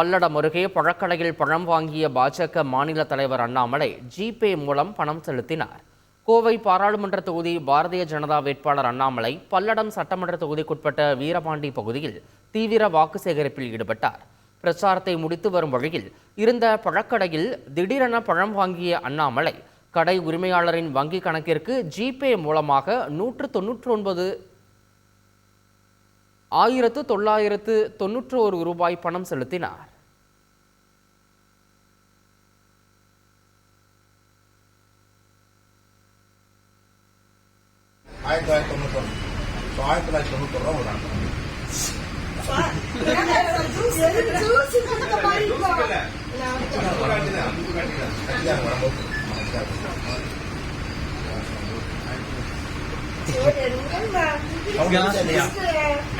பல்லடம் அருகே பழக்கடையில் பழம் வாங்கிய பாஜக மாநில தலைவர் அண்ணாமலை ஜிபே மூலம் பணம் செலுத்தினார். கோவை பாராளுமன்ற தொகுதி பாரதிய ஜனதா வேட்பாளர் அண்ணாமலை பல்லடம் சட்டமன்ற தொகுதிக்குட்பட்ட வீரபாண்டி பகுதியில் தீவிர வாக்கு சேகரிப்பில் ஈடுபட்டார். பிரச்சாரத்தை முடித்து வரும் வழியில் இருந்த பழக்கடையில் திடீரென பழம் வாங்கிய அண்ணாமலை கடை உரிமையாளரின் வங்கி கணக்கிற்கு ஜிபே மூலமாக நூற்று தொன்னூற்றி ஒன்பது ஆயிரத்து தொள்ளாயிரத்து தொன்னூற்று ஒரு ரூபாய் பணம் செலுத்தினார். ஆயிரத்தி தொள்ளாயிரத்தி தொண்ணூத்தொன்று ஸோ ஆயிரத்தி தொள்ளாயிரத்தி ரூபா அவங்க